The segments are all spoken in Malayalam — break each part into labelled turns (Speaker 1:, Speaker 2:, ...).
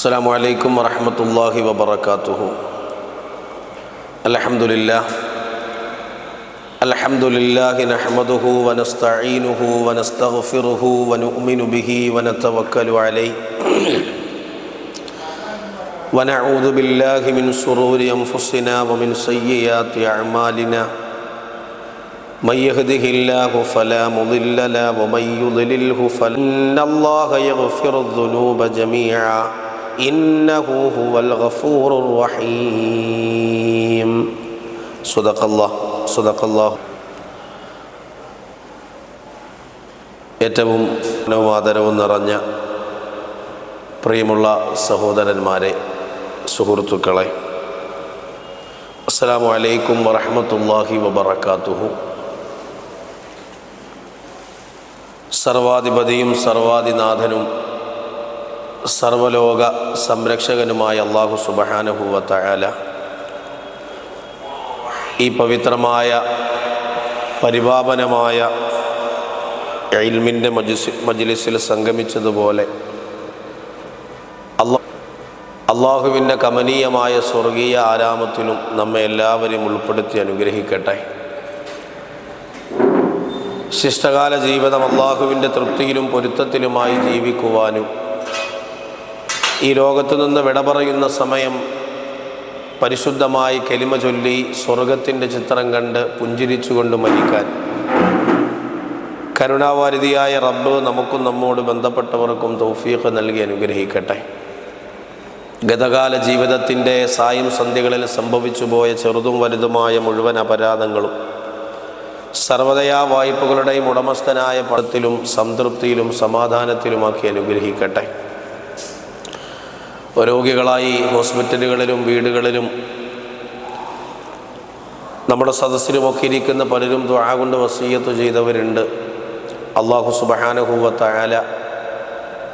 Speaker 1: السلام عليكم ورحمة الله وبركاته. الحمد لله. الحمد لله نحمده ونستعينه ونستغفره ونؤمن به ونتوكل عليه. ونعوذ بالله من شرور أنفسنا ومن سيئات أعمالنا. من يهده الله فلا مضل له ومن يضلله فإن الله يغفر الذنوب جميعا. ഇന്നഹു ഹുവൽ ഗഫൂറുർ റഹീം. صدق الله ഏറ്റവും നവാദരവും നിറഞ്ഞ പ്രിയമുള്ള സഹോദരന്മാരെ സുഹൃത്തുക്കളെ അസ്സാം വലൈക്കും വറഹമത്തല്ലാഹി വബർക്കാത്തുഹു സർവാധിപതിയും സർവാധിനാഥനും സർവലോക സംരക്ഷകനുമായ അള്ളാഹു സുബഹാനുഭൂവത്തായാല തയാല ഈ പവിത്രമായ പരിപാവനമായ എൽമിന്റെ മജ്ലിസിൽ സംഗമിച്ചതുപോലെ അള്ളാ അള്ളാഹുവിന്റെ കമനീയമായ സ്വർഗീയ ആരാമത്തിലും നമ്മെ എല്ലാവരെയും ഉൾപ്പെടുത്തി അനുഗ്രഹിക്കട്ടെ. ശിഷ്ടകാല ജീവിതം അള്ളാഹുവിന്റെ തൃപ്തിയിലും പൊരുത്തത്തിലുമായി ജീവിക്കുവാനും ഈ ലോകത്തു നിന്ന് വിട പറയുന്ന സമയം പരിശുദ്ധമായി കെലിമ ചൊല്ലി സ്വർഗത്തിന്റെ ചിത്രം കണ്ട് പുഞ്ചിരിച്ചുകൊണ്ട് മരിക്കാൻ. കരുണാവാരിതിയായ റബ്ബ് നമുക്കും നമ്മോട് ബന്ധപ്പെട്ടവർക്കും തൗഫീഖ് നൽകി അനുഗ്രഹിക്കട്ടെ. ഗതകാല ജീവിതത്തിന്റെ സായും സന്ധ്യകളിൽ സംഭവിച്ചു പോയ ചെറുതും വലുതുമായ മുഴുവൻ അപരാധങ്ങളും സർവതയാ വായ്പകളുടെയും ഉടമസ്ഥനായ പടത്തിലും സംതൃപ്തിയിലും സമാധാനത്തിലുമാക്കി അനുഗ്രഹിക്കട്ടെ. രോഗികളായി ഹോസ്പിറ്റലുകളിലും വീടുകളിലും നമ്മുടെ സദസ്സിലുമൊക്കെ ഇരിക്കുന്ന പലരും ദ്വാ കൊണ്ട് വസീയത്ത് ചെയ്തവരുണ്ട്. അള്ളാഹു സുബഹാനുഭൂവത്തായാല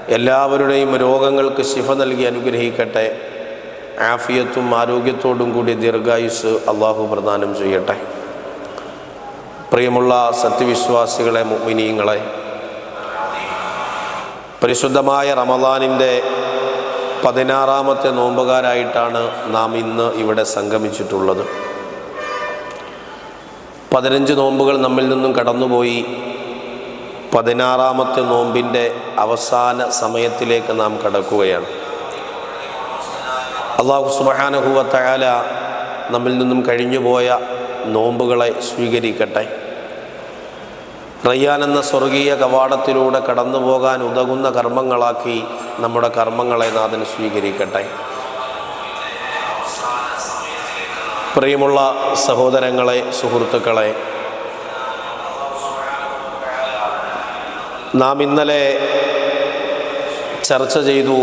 Speaker 1: എല്ലാവരുടെയും രോഗങ്ങൾക്ക് ശിഫ നൽകി അനുഗ്രഹിക്കട്ടെ. ആഫിയത്തും ആരോഗ്യത്തോടും കൂടി ദീർഘായുസ് അള്ളാഹു പ്രദാനം ചെയ്യട്ടെ. പ്രിയമുള്ള സത്യവിശ്വാസികളെ മുമിനീങ്ങളെ പരിശുദ്ധമായ റമദാനിന്റെ പതിനാറാമത്തെ നോമ്പുകാരായിട്ടാണ് നാം ഇന്ന് ഇവിടെ സംഗമിച്ചിട്ടുള്ളത്. പതിനഞ്ച് നോമ്പുകൾ നമ്മിൽ നിന്നും കടന്നുപോയി. പതിനാറാമത്തെ നോമ്പിന്റെ അവസാന സമയത്തിലേക്ക് നാം കടക്കുകയാണ്. അള്ളാഹു സുബഹാനുഭൂവത്തയാല നമ്മിൽ നിന്നും കഴിഞ്ഞുപോയ നോമ്പുകളെ സ്വീകരിക്കട്ടെ. റയ്യാൻ എന്ന സ്വർഗീയ കവാടത്തിലൂടെ കടന്നു പോകാൻ ഉതകുന്ന കർമ്മങ്ങളാക്കി നമ്മുടെ കർമ്മങ്ങളെ നാഥൻ സ്വീകരിക്കട്ടെ. പ്രിയമുള്ള സഹോദരങ്ങളെ സുഹൃത്തുക്കളെ നാം ഇന്നലെ ചർച്ച ചെയ്തു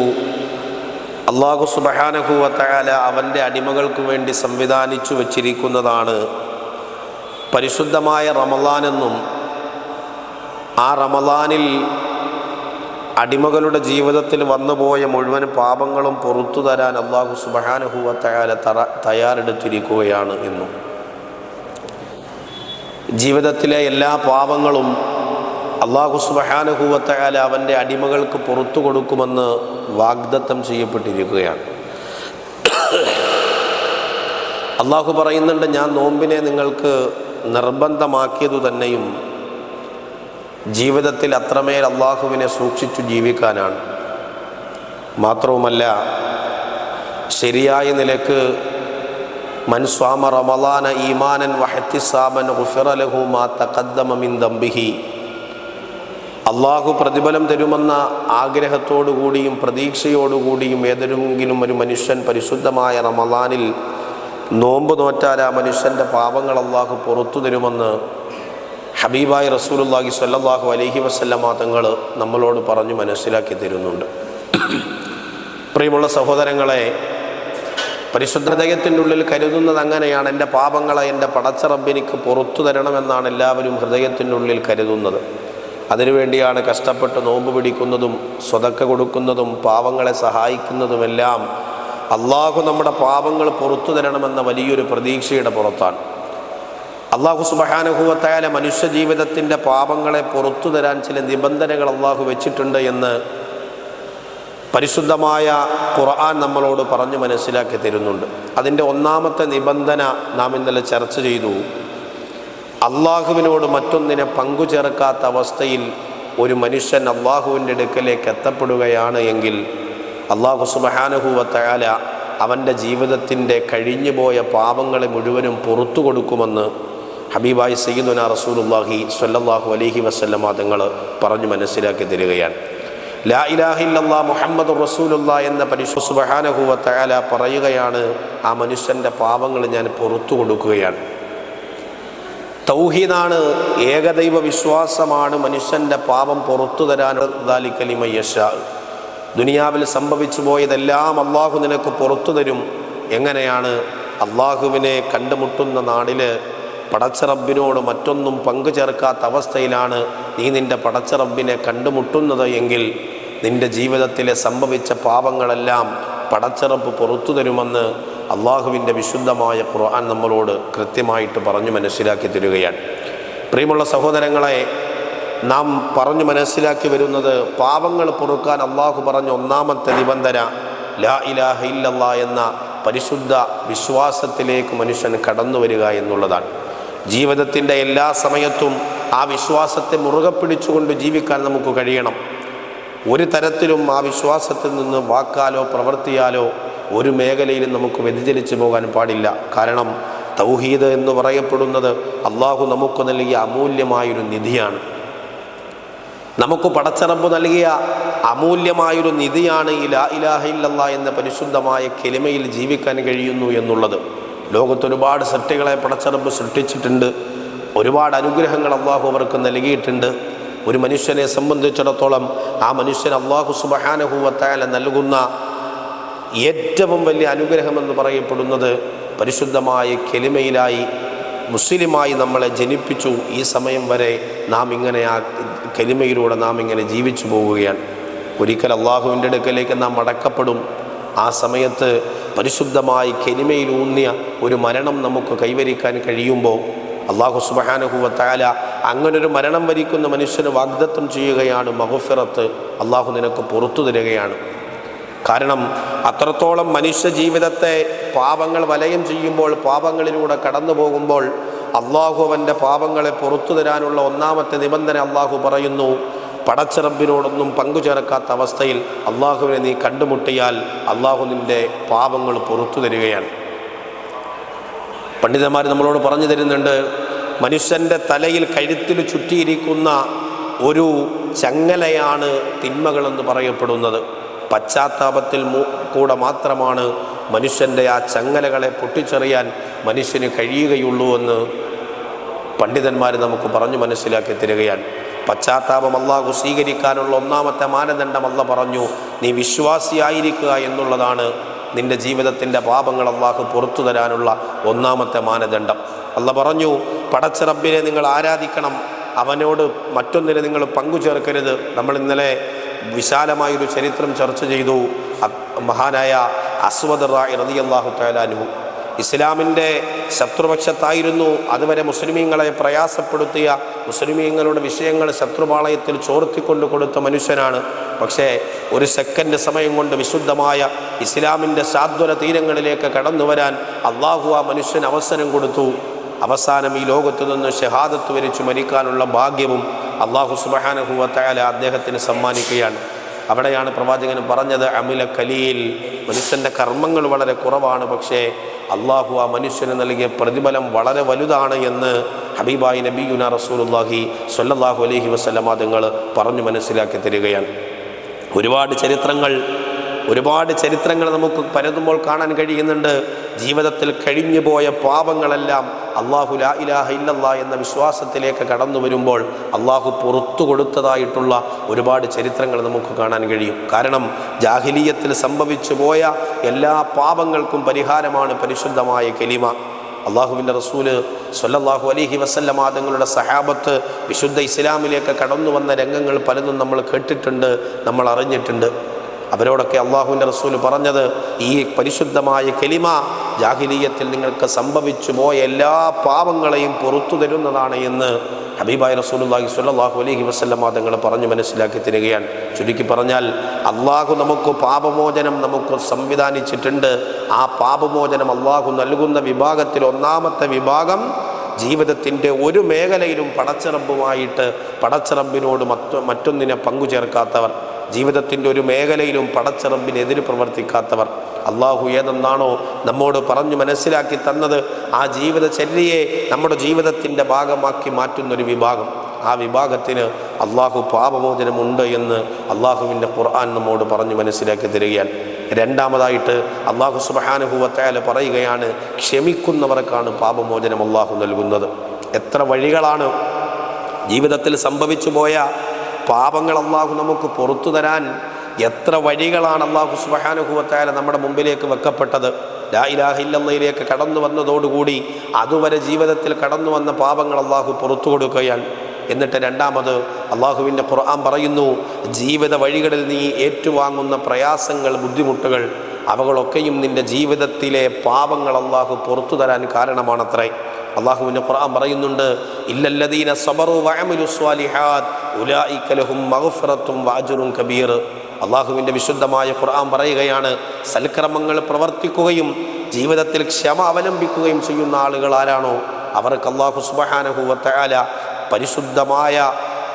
Speaker 1: അള്ളാഹു സുബഹാനഹൂവത്തകാല അവന്റെ അടിമകൾക്ക് വേണ്ടി സംവിധാനിച്ചു വച്ചിരിക്കുന്നതാണ് പരിശുദ്ധമായ റമലാനെന്നും ആ റമലാനിൽ അടിമകളുടെ ജീവിതത്തിൽ വന്നുപോയ മുഴുവൻ പാപങ്ങളും പുറത്തു തരാൻ അള്ളാഹു സുബഹാനുഹൂവ തയാല തറ തയ്യാറെടുത്തിരിക്കുകയാണ് എന്നും ജീവിതത്തിലെ എല്ലാ പാപങ്ങളും അള്ളാഹു സുബഹാനുഭൂവത്തയാല അവന്റെ അടിമകൾക്ക് പുറത്തു കൊടുക്കുമെന്ന് വാഗ്ദത്തം ചെയ്യപ്പെട്ടിരിക്കുകയാണ്. അള്ളാഹു പറയുന്നുണ്ട് ഞാൻ നോമ്പിനെ നിങ്ങൾക്ക് നിർബന്ധമാക്കിയതു തന്നെയും ജീവിതത്തിൽ അത്രമേൽ അള്ളാഹുവിനെ സൂക്ഷിച്ചു ജീവിക്കാനാണ്. മാത്രവുമല്ല ശരിയായ നിലയ്ക്ക് മൻസ്വാമ റമലാന ഈമാനൻ വഹത്തിസാമൻ ഹുഫിറലഹു മാ തഖദ്ദമ മിൻ ദംബിഹി. അള്ളാഹു പ്രതിഫലം തരുമെന്ന ആഗ്രഹത്തോടുകൂടിയും പ്രതീക്ഷയോടുകൂടിയും ഏതെങ്കിലും ഒരു മനുഷ്യൻ പരിശുദ്ധമായ റമലാനിൽ നോമ്പ് നോറ്റാൽ ആ മനുഷ്യന്റെ പാപങ്ങൾ അള്ളാഹു പുറത്തു തരുമെന്ന് ഹബീബായി റസൂലുല്ലാഹി സ്വല്ലല്ലാഹു അലഹി വസല്ലമ തങ്ങൾ നമ്മളോട് പറഞ്ഞു മനസ്സിലാക്കി തരുന്നുണ്ട്. പ്രിയമുള്ള സഹോദരങ്ങളെ പരിശുദ്ധതയത്തിന്റെ ഉള്ളിൽ കരുതുന്നത് അങ്ങനെയാണ്. എന്റെ പാപങ്ങളെ എന്റെ പടച്ചറബിനിക്ക് പുറത്തു തരണമെന്നാണ് എല്ലാവരും ഹൃദയത്തിന്റെ ഉള്ളിൽ കരുതുന്നത്. അതിനുവേണ്ടിയാണ് കഷ്ടപ്പെട്ട് നോമ്പ് പിടിക്കുന്നതും സ്വതക്ക കൊടുക്കുന്നതും പാവങ്ങളെ സഹായിക്കുന്നതുമെല്ലാം അള്ളാഹു നമ്മുടെ പാപങ്ങൾ പുറത്തു തരണമെന്ന വലിയൊരു പ്രതീക്ഷയുടെ പുറത്താണ്. അള്ളാഹു സുബഹാനുഭവത്തായാല മനുഷ്യ ജീവിതത്തിന്റെ പാപങ്ങളെ പുറത്തു തരാൻ ചില നിബന്ധനകൾ അള്ളാഹു വെച്ചിട്ടുണ്ട് എന്ന് പരിശുദ്ധമായ ഖുർആൻ നമ്മളോട് പറഞ്ഞു മനസ്സിലാക്കി തരുന്നുണ്ട്. അതിന്റെ ഒന്നാമത്തെ നിബന്ധന നാം ഇന്നലെ ചർച്ച ചെയ്തു. അള്ളാഹുവിനോട് മറ്റൊന്നിനെ പങ്കുചേർക്കാത്ത അവസ്ഥയിൽ ഒരു മനുഷ്യൻ അള്ളാഹുവിന്റെ അടുക്കലേക്ക് എത്തപ്പെടുകയാണ് എങ്കിൽ അള്ളാഹു സുബഹാനുഭൂവത്തയാല അവന്റെ ജീവിതത്തിന്റെ കഴിഞ്ഞുപോയ പാപങ്ങളെ മുഴുവനും പുറത്തു കൊടുക്കുമെന്ന് ഹബീബായി സയ്യിദുന റസൂലുല്ലാഹി സ്വല്ലല്ലാഹു അലൈഹി വസല്ലം തങ്ങൾ പറഞ്ഞു മനസ്സിലാക്കി തരികയാണ്. ലാ ഇലാഹില്ലാ മുഹമ്മദ് റസൂലുള്ള എന്ന പരിശു സുബഹാനഹുവത്തയാല പറയുകയാണ് ആ മനുഷ്യന്റെ പാപങ്ങൾ ഞാൻ പുറത്തു കൊടുക്കുകയാണ്. തൗഹീദാണ് ഏകദൈവ വിശ്വാസമാണ് മനുഷ്യന്റെ പാപം പുറത്തു തരാൻ ദാലിക്കലിമയ്യഷ ദുനിയാവിൽ സംഭവിച്ചു പോയതെല്ലാം അള്ളാഹു നിനക്ക് പുറത്തു തരും. എങ്ങനെയാണ്? അള്ളാഹുവിനെ കണ്ടുമുട്ടുന്ന നാളിൽ പടച്ചറബിനോട് മറ്റൊന്നും പങ്കു ചേർക്കാത്ത അവസ്ഥയിലാണ് നീ നിന്റെ പടച്ചറബിനെ കണ്ടുമുട്ടുന്നത് എങ്കിൽ നിന്റെ ജീവിതത്തിലെ സംഭവിച്ച പാപങ്ങളെല്ലാം പടച്ചറപ്പ് പുറത്തു തരുമെന്ന് അള്ളാഹുവിന്റെ വിശുദ്ധമായ ഖുർആൻ നമ്മളോട് കൃത്യമായിട്ട് പറഞ്ഞു മനസ്സിലാക്കി തരികയാണ്. പ്രിയമുള്ള സഹോദരങ്ങളെ നാം പറഞ്ഞു മനസ്സിലാക്കി വരുന്നത് പാപങ്ങൾ പൊറുക്കാൻ അള്ളാഹു പറഞ്ഞ ഒന്നാമത്തെ നിബന്ധന ലാ ഇലാഹ ഇല്ലല്ലാ എന്ന പരിശുദ്ധ വിശ്വാസത്തിലേക്ക് മനുഷ്യൻ കടന്നു വരിക എന്നുള്ളതാണ്. ജീവിതത്തിന്റെ എല്ലാ സമയത്തും ആ വിശ്വാസത്തെ മുറുകെ പിടിച്ചുകൊണ്ട് ജീവിക്കാൻ നമുക്ക് കഴിയണം. ഒരു തരത്തിലും ആ വിശ്വാസത്തിൽ നിന്ന് വാക്കാലോ പ്രവൃത്തിയാലോ ഒരു മേഖലയിലും നമുക്ക് വ്യതിചലിച്ചു പോകാൻ പാടില്ല. കാരണം തൗഹീദ് എന്ന് പറയപ്പെടുന്നത് അള്ളാഹു നമുക്ക് നൽകിയ അമൂല്യമായൊരു നിധിയാണ്. നമുക്ക് പടച്ചറമ്പ് നൽകിയ അമൂല്യമായൊരു നിധിയാണ് ഈ ലാ ഇലാഹ ഇല്ലല്ലാ എന്ന പരിശുദ്ധമായ കെലിമയിൽ ജീവിക്കാൻ കഴിയുന്നു എന്നുള്ളത്. ലോകത്ത് ഒരുപാട് സൃഷ്ടികളെ പടച്ചറമ്പ് സൃഷ്ടിച്ചിട്ടുണ്ട്. ഒരുപാട് അനുഗ്രഹങ്ങൾ അള്ളാഹു അവർക്ക് നൽകിയിട്ടുണ്ട്. ഒരു മനുഷ്യനെ സംബന്ധിച്ചിടത്തോളം ആ മനുഷ്യൻ അള്ളാഹു സുബഹാനഹുവത്തായാല നൽകുന്ന ഏറ്റവും വലിയ അനുഗ്രഹമെന്ന് പറയപ്പെടുന്നത് പരിശുദ്ധമായ കെലിമയിലായി മുസ്ലിമായി നമ്മളെ ജനിപ്പിച്ചു. ഈ സമയം വരെ നാം ഇങ്ങനെ ആ കെലിമയിലൂടെ നാം ഇങ്ങനെ ജീവിച്ചു പോവുകയാണ്. ഒരിക്കൽ അള്ളാഹുവിന്റെ അടുക്കലേക്ക് നാം മടക്കപ്പെടും. ആ സമയത്ത് പരിശുദ്ധമായി കെനിമയിലൂന്നിയ ഒരു മരണം നമുക്ക് കൈവരിക്കാൻ കഴിയുമ്പോൾ അള്ളാഹു സുബഹാനുഹുവത്താല അങ്ങനൊരു മരണം വരിക്കുന്ന മനുഷ്യന് വാഗ്ദത്തം ചെയ്യുകയാണ് മഹുഫിറത്ത് അള്ളാഹു നിനക്ക് പുറത്തു തരികയാണ്. കാരണം അത്രത്തോളം മനുഷ്യ ജീവിതത്തെ പാപങ്ങൾ വലയം ചെയ്യുമ്പോൾ പാപങ്ങളിലൂടെ കടന്നു പോകുമ്പോൾ അള്ളാഹു അവന്റെ പാപങ്ങളെ പുറത്തു തരാനുള്ള ഒന്നാമത്തെ നിബന്ധന അള്ളാഹു പറയുന്നു പടച്ചിറബിനോടൊന്നും പങ്കുചേർക്കാത്ത അവസ്ഥയിൽ അള്ളാഹുവിനെ നീ കണ്ടുമുട്ടിയാൽ അള്ളാഹു നിന്റെ പാപങ്ങൾ പുറത്തു തരികയാണ്. പണ്ഡിതന്മാർ നമ്മളോട് പറഞ്ഞു തരുന്നുണ്ട് മനുഷ്യന്റെ തലയിൽ കഴുത്തിൽ ചുറ്റിയിരിക്കുന്ന ഒരു ചങ്ങലയാണ് തിന്മകളെന്ന് പറയപ്പെടുന്നത്. പശ്ചാത്താപത്തിൽ കൂടെ മാത്രമാണ് മനുഷ്യന്റെ ആ ചങ്ങലകളെ പൊട്ടിച്ചെറിയാൻ മനുഷ്യന് കഴിയുകയുള്ളൂ എന്ന് പണ്ഡിതന്മാർ നമുക്ക് പറഞ്ഞു മനസ്സിലാക്കി തരികയാണ്. പശ്ചാത്താപം അള്ളാഹു സ്വീകരിക്കാനുള്ള ഒന്നാമത്തെ മാനദണ്ഡം അല്ല പറഞ്ഞു നീ വിശ്വാസിയായിരിക്കുക എന്നുള്ളതാണ് നിന്റെ ജീവിതത്തിന്റെ പാപങ്ങൾ അള്ളാഹു പുറത്തു തരാനുള്ള ഒന്നാമത്തെ മാനദണ്ഡം. അല്ല പറഞ്ഞു പടച്ചിറബിനെ നിങ്ങൾ ആരാധിക്കണം അവനോട് മറ്റൊന്നിനെ നിങ്ങൾ പങ്കുചേർക്കരുത്. നമ്മൾ ഇന്നലെ വിശാലമായൊരു ചരിത്രം ചർച്ച ചെയ്തു മഹാനായ അസ്വദ് റായി അള്ളാഹു തലാനുഹു ഇസ്ലാമിന്റെ ശത്രുപക്ഷത്തായിരുന്നു അതുവരെ മുസ്ലിമീങ്ങളെ പ്രയാസപ്പെടുത്തിയ മുസ്ലിമീങ്ങളുടെ വിഷയങ്ങൾ ശത്രുപാളയത്തിൽ ചോർത്തിക്കൊണ്ട് കൊടുത്ത മനുഷ്യനാണ്. പക്ഷേ ഒരു സെക്കൻഡ് സമയം കൊണ്ട് വിശുദ്ധമായ ഇസ്ലാമിന്റെ സാദ്വര തീരങ്ങളിലേക്ക് കടന്നു വരാൻ അള്ളാഹു ആ മനുഷ്യന് അവസരം കൊടുത്തു. അവസാനം ഈ ലോകത്തു നിന്ന് ഷഹാദത്ത് വരിച്ചു മരിക്കാനുള്ള ഭാഗ്യവും അള്ളാഹു സുബഹാനഹുവത്തയാല അദ്ദേഹത്തിന് സമ്മാനിക്കുകയാണ്. അവിടെയാണ് പ്രവാചകൻ പറഞ്ഞത് അമില കലിയിൽ മനുഷ്യന്റെ കർമ്മങ്ങൾ വളരെ കുറവാണ് പക്ഷേ അള്ളാഹു ആ മനുഷ്യന് നൽകിയ പ്രതിഫലം വളരെ വലുതാണ് എന്ന് ഹബീബായി നബിയുന റസൂലുല്ലാഹി സ്വല്ലല്ലാഹു അലഹി വസ്ലമാ തങ്ങൾ പറഞ്ഞു മനസ്സിലാക്കി തരികയാണ്. ഒരുപാട് ചരിത്രങ്ങൾ ഒരുപാട് ചരിത്രങ്ങൾ നമുക്ക് പരതുമ്പോൾ കാണാൻ കഴിയുന്നുണ്ട്. ജീവിതത്തിൽ കഴിഞ്ഞു പോയ പാപങ്ങളെല്ലാം അള്ളാഹു ലാ ഇലാഹ ഇല്ലല്ലാ എന്ന വിശ്വാസത്തിലേക്ക് കടന്നു വരുമ്പോൾ അള്ളാഹു പുറത്തു കൊടുത്തതായിട്ടുള്ള ഒരുപാട് ചരിത്രങ്ങൾ നമുക്ക് കാണാൻ കഴിയും. കാരണം ജാഹിലീയത്തിൽ സംഭവിച്ചു പോയ എല്ലാ പാപങ്ങൾക്കും പരിഹാരമാണ് പരിശുദ്ധമായ കലിമ. അള്ളാഹുവിന്റെ റസൂൽ സൊല്ലാഹു അലഹി വസല്ലമ തങ്ങളുടെ സഹാബത്ത് വിശുദ്ധ ഇസ്ലാമിലേക്ക് കടന്നു വന്ന രംഗങ്ങൾ പലതും നമ്മൾ കേട്ടിട്ടുണ്ട് നമ്മൾ അറിഞ്ഞിട്ടുണ്ട്. അവരോടൊക്കെ അള്ളാഹുവിന്റെ റസൂൽ പറഞ്ഞത് ഈ പരിശുദ്ധമായ കെലിമ ജാഹിലീയത്തിൽ നിങ്ങൾക്ക് സംഭവിച്ചു പോയ എല്ലാ പാപങ്ങളെയും പുറത്തു തരുന്നതാണ് എന്ന് ഹബീബായ് റസൂലുള്ളാഹി സ്വല്ലല്ലാഹു അലൈഹി വസല്ലമ തങ്ങൾ പറഞ്ഞു മനസ്സിലാക്കി തരികയാണ്. ചുരുക്കി പറഞ്ഞാൽ അള്ളാഹു നമുക്ക് പാപമോചനം നമുക്ക് സംവിധാനിച്ചിട്ടുണ്ട്. ആ പാപമോചനം അള്ളാഹു നൽകുന്ന വിഭാഗത്തിൽ ഒന്നാമത്തെ വിഭാഗം ജീവിതത്തിന്റെ ഒരു മേഖലയിലും പടച്ചിറമ്പുമായിട്ട് പടച്ചിറമ്പിനോട് മറ്റു മറ്റൊന്നിനെ പങ്കു ചേർക്കാത്തവർ ജീവിതത്തിന്റെ ഒരു മേഖലയിലും പടച്ചിറമ്പിനെതിര് പ്രവർത്തിക്കാത്തവർ. അള്ളാഹു ഏതെന്നാണോ നമ്മോട് പറഞ്ഞു മനസ്സിലാക്കി തന്നത്. ആ ജീവിതചര്യയെ നമ്മുടെ ജീവിതത്തിന്റെ ഭാഗമാക്കി മാറ്റുന്നൊരു വിഭാഗം. ആ വിഭാഗത്തിന് അള്ളാഹു പാപമോചനമുണ്ട് എന്ന് അള്ളാഹുവിന്റെ ഖുർആൻ നമ്മോട് പറഞ്ഞു മനസ്സിലാക്കി തരികയാണ്. രണ്ടാമതായിട്ട് അള്ളാഹു സുബഹാനുഭൂവത്തായാൽ പറയുകയാണ് ക്ഷമിക്കുന്നവർക്കാണ് പാപമോചനം അള്ളാഹു നൽകുന്നത്. എത്ര വഴികളാണ് ജീവിതത്തിൽ സംഭവിച്ചു പോയ പാപങ്ങൾ അള്ളാഹു നമുക്ക് പുറത്തു തരാൻ എത്ര വഴികളാണ് അള്ളാഹു സുബഹാനുഭവത്തായ നമ്മുടെ മുമ്പിലേക്ക് വെക്കപ്പെട്ടത്? ലാ ഇലാഹ ഇല്ലല്ലയിലേക്ക് കടന്നു വന്നതോടുകൂടി അതുവരെ ജീവിതത്തിൽ കടന്നു വന്ന പാപങ്ങൾ അള്ളാഹു പുറത്തു കൊടുക്കുകയാണ്. എന്നിട്ട് രണ്ടാമത് അള്ളാഹുവിന്റെ ഖുർആൻ പറയുന്നു ജീവിത വഴികളിൽ നീ ഏറ്റുവാങ്ങുന്ന പ്രയാസങ്ങൾ ബുദ്ധിമുട്ടുകൾ അവകളൊക്കെയും നിന്റെ ജീവിതത്തിലെ പാപങ്ങൾ അള്ളാഹു പുറത്തു തരാൻ കാരണമാണത്രേ. അള്ളാഹുവിന്റെ ഖുർആൻ പറയുന്നുണ്ട് ഇല്ലല്ലദീന സബറു വഅമിലു സ്വാലിഹാത് ഉലായിക ലഹും മഗ്ഫിറത്തും വഅജ്റുൻ കബീർ. അള്ളാഹുവിന്റെ വിശുദ്ധമായ ഖുർആൻ പറയുകയാണ് സൽക്രമങ്ങൾ പ്രവർത്തിക്കുകയും ജീവിതത്തിൽ ക്ഷമ അവലംബിക്കുകയും ചെയ്യുന്ന ആളുകൾ ആരാണോ? അവർക്ക് അള്ളാഹു സുബഹാനഹുവത്തയാല പരിശുദ്ധമായ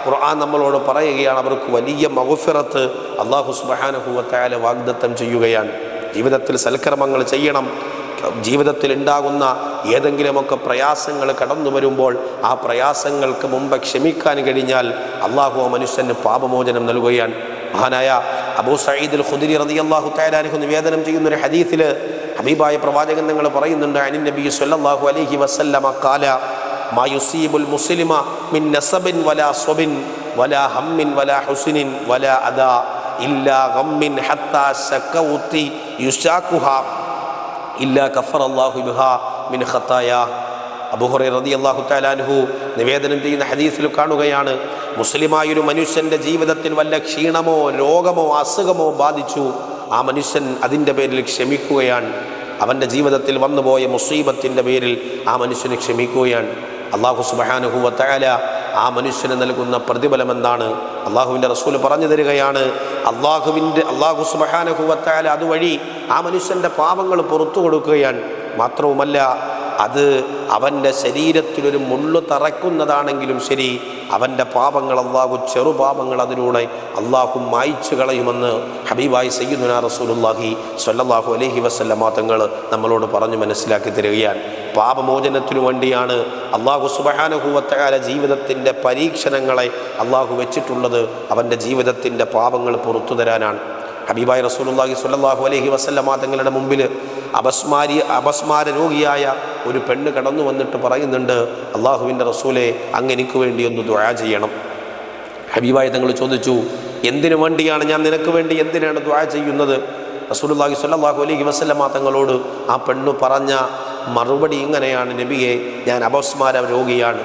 Speaker 1: ഖുർആൻ നമ്മളോട് പറയുകയാണ് അവർക്ക് വലിയ മഹുഫിറത്ത് അള്ളാഹു സുബഹാനഹുവത്തയാല വാഗ്ദത്തം ചെയ്യുകയാണ്. ജീവിതത്തിൽ സൽക്രമങ്ങൾ ചെയ്യണം ജീവിതത്തിൽ ഉണ്ടാകുന്ന ഏതെങ്കിലുമൊക്കെ പ്രയാസങ്ങൾ കടന്നു വരുമ്പോൾ ആ പ്രയാസങ്ങൾക്ക് മുമ്പ് ക്ഷമിക്കാൻ കഴിഞ്ഞാൽ അള്ളാഹു മനുഷ്യന് പാപമോചനം നൽകുകയാണ്. മഹാനായ അബൂ സയ്യിദ് ഖുദരി റതി അള്ളാഹു തയാലാനുഹു നിവേദനം ചെയ്യുന്ന ഒരു ഹദീസിൽ ഹബീബായ പ്രവാചകൻ നിങ്ങൾ പറയുന്നുണ്ട് അനിൻ നബി സല്ലല്ലാഹു അലൈഹി വസല്ലമ കാല മാ മുസ്ലിമ മിൻ നസബിൻ വലാ സ്വബിൻ വലാ ഹമ്മിൻ വലാ ഹുസ്നിൻ വലാ അദാ ഇല്ലാ ഗമ്മിൻ ഹത്താ ശക്കൗത്തി യുശാക്കുഹ ഇല്ലാ കഫർ അള്ളാഹു മിൻ ഖത്തായ. അബുഹുറ റതി അള്ളാഹു താലാൻഹു നിവേദനം ചെയ്യുന്ന ഹദീസിൽ കാണുകയാണ് മുസ്ലിമായൊരു മനുഷ്യന്റെ ജീവിതത്തിൽ വല്ല ക്ഷീണമോ രോഗമോ അസുഖമോ ബാധിച്ചു ആ മനുഷ്യൻ അതിന്റെ പേരിൽ ക്ഷമിക്കുകയാണ്. അവന്റെ ജീവിതത്തിൽ വന്നുപോയ മുസീബത്തിന്റെ പേരിൽ ആ മനുഷ്യന് ക്ഷമിക്കുകയാണ്. അള്ളാഹു സുബഹാനുഹുവ തയാല ആ മനുഷ്യന് നൽകുന്ന പ്രതിഫലം എന്താണ് അള്ളാഹുവിന്റെ റസൂൽ പറഞ്ഞു തരികയാണ് അള്ളാഹുവിന്റെ അള്ളാഹു സുബഹാനഹുവത്തായാലും തയാല അതുവഴി ആ മനുഷ്യന്റെ പാപങ്ങൾ പുറത്തു കൊടുക്കുകയാണ്. മാത്രവുമല്ല അത് അവന്റെ ശരീരത്തിലൊരു മുള്ളു തറയ്ക്കുന്നതാണെങ്കിലും ശരി അവന്റെ പാപങ്ങൾ അള്ളാഹു ചെറുപാപങ്ങൾ അതിലൂടെ അള്ളാഹു മായ്ച്ചു കളയുമെന്ന് ഹബീബായി സയ്യിദുന റസൂലുല്ലാഹി സ്വല്ലല്ലാഹു അലഹി വസല്ലമ തങ്ങൾ നമ്മളോട് പറഞ്ഞു മനസ്സിലാക്കി തരികയാണ്. പാപമോചനത്തിനു വേണ്ടിയാണ് അള്ളാഹു സുബഹാനുഭൂവത്തകാല ജീവിതത്തിന്റെ പരീക്ഷണങ്ങളെ അള്ളാഹു വെച്ചിട്ടുള്ളത്. അവന്റെ ജീവിതത്തിന്റെ പാപങ്ങൾ പുറത്തു തരാനാണ്. ഹബീബായ് റസൂലുല്ലാഹി സ്വല്ലല്ലാഹു അലഹി വസല്ലമ തങ്ങളുടെ മുമ്പിൽ അപസ്മാരി അപസ്മാര രോഗിയായ ഒരു പെണ്ണ് കടന്നു വന്നിട്ട് പറയുന്നുണ്ട് അള്ളാഹുവിന്റെ റസൂലെ അങ്ങ് എനിക്ക് വേണ്ടി ഒന്ന് ദുആ ചെയ്യണം. ഹബീബായി തങ്ങൾ ചോദിച്ചു എന്തിനു വേണ്ടിയാണ് ഞാൻ നിനക്ക് വേണ്ടി എന്തിനാണ് ദുആ ചെയ്യുന്നത്? റസൂലുള്ളാഹി സ്വല്ലല്ലാഹു അലൈഹി വസല്ലമ തങ്ങളോട് ആ പെണ്ണ് പറഞ്ഞ മറുപടി ഇങ്ങനെയാണ് നബിയെ ഞാൻ അപസ്മാര രോഗിയാണ്.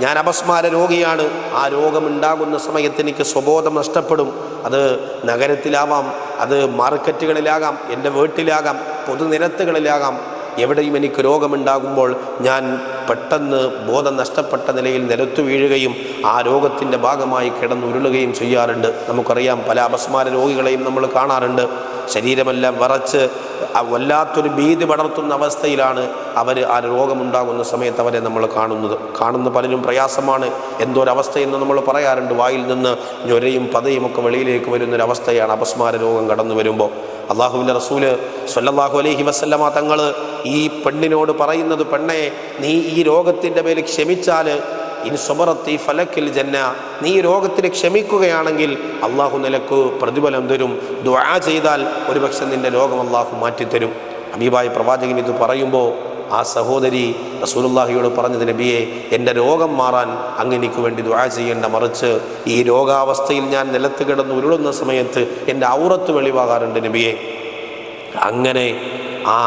Speaker 1: ഞാൻ അപസ്മാര രോഗിയാണ്. ആ രോഗമുണ്ടാകുന്ന സമയത്ത് എനിക്ക് സ്വബോധം നഷ്ടപ്പെടും. അത് നഗരത്തിലാവാം അത് മാർക്കറ്റുകളിലാകാം എന്റെ വീട്ടിലാകാം പൊതുനിരത്തുകളിലാകാം. എവിടെയും എനിക്ക് രോഗമുണ്ടാകുമ്പോൾ ഞാൻ പെട്ടെന്ന് ബോധം നഷ്ടപ്പെട്ട നിലയിൽ നിലത്തു വീഴുകയും ആ രോഗത്തിന്റെ ഭാഗമായി കിടന്ന് ഉരുളുകയും ചെയ്യാറുണ്ട്. നമുക്കറിയാം പല അപസ്മാര രോഗികളെയും നമ്മൾ കാണാറുണ്ട്. ശരീരമെല്ലാം വറച്ച് വല്ലാത്തൊരു ഭീതി പടർത്തുന്ന അവസ്ഥയിലാണ് അവർ ആ രോഗമുണ്ടാകുന്ന സമയത്ത് അവരെ നമ്മൾ കാണുന്നത്. കാണുന്ന പലരും പ്രയാസമാണ്. എന്തോരവസ്ഥയെന്ന് നമ്മൾ പറയാറുണ്ട്. വായിൽ നിന്ന് ഞൊരയും പതയും ഒക്കെ വെളിയിലേക്ക് വരുന്നൊരവസ്ഥയാണ് അപസ്മാര രോഗം കടന്നു വരുമ്പോൾ. അള്ളാഹുവിന്റെ റസൂൽ സ്വല്ലല്ലാഹു അലൈഹി വസല്ലമ തങ്ങൾ ഈ പെണ്ണിനോട് പറയുന്നത് പെണ്ണെ നീ ഈ രോഗത്തിന്റെ മേൽ ക്ഷമിച്ചാൽ ഇൻ സുമറത്തി ഫലക്കിൽ ജന്ന നീ രോഗത്തിന് ക്ഷമിക്കുകയാണെങ്കിൽ അള്ളാഹു നിലയ്ക്ക് പ്രതിഫലം തരും. ദുആ ചെയ്താൽ ഒരുപക്ഷെ നിന്റെ രോഗം അള്ളാഹു മാറ്റിത്തരും. അമീബായ് പ്രവാചകൻ ഇത് പറയുമ്പോൾ ആ സഹോദരി റസൂലുള്ളാഹിയോട് പറഞ്ഞത് നബിയെ എന്റെ രോഗം മാറാൻ അങ്ങ് എനിക്ക് വേണ്ടി ദുആ ചെയ്യേണ്ട. മറിച്ച് ഈ രോഗാവസ്ഥയിൽ ഞാൻ നിലത്ത് കിടന്ന് ഉരുളുന്ന സമയത്ത് എന്റെ ഔറത്ത് വെളിവാകാറുണ്ട് നബിയെ. അങ്ങനെ ആ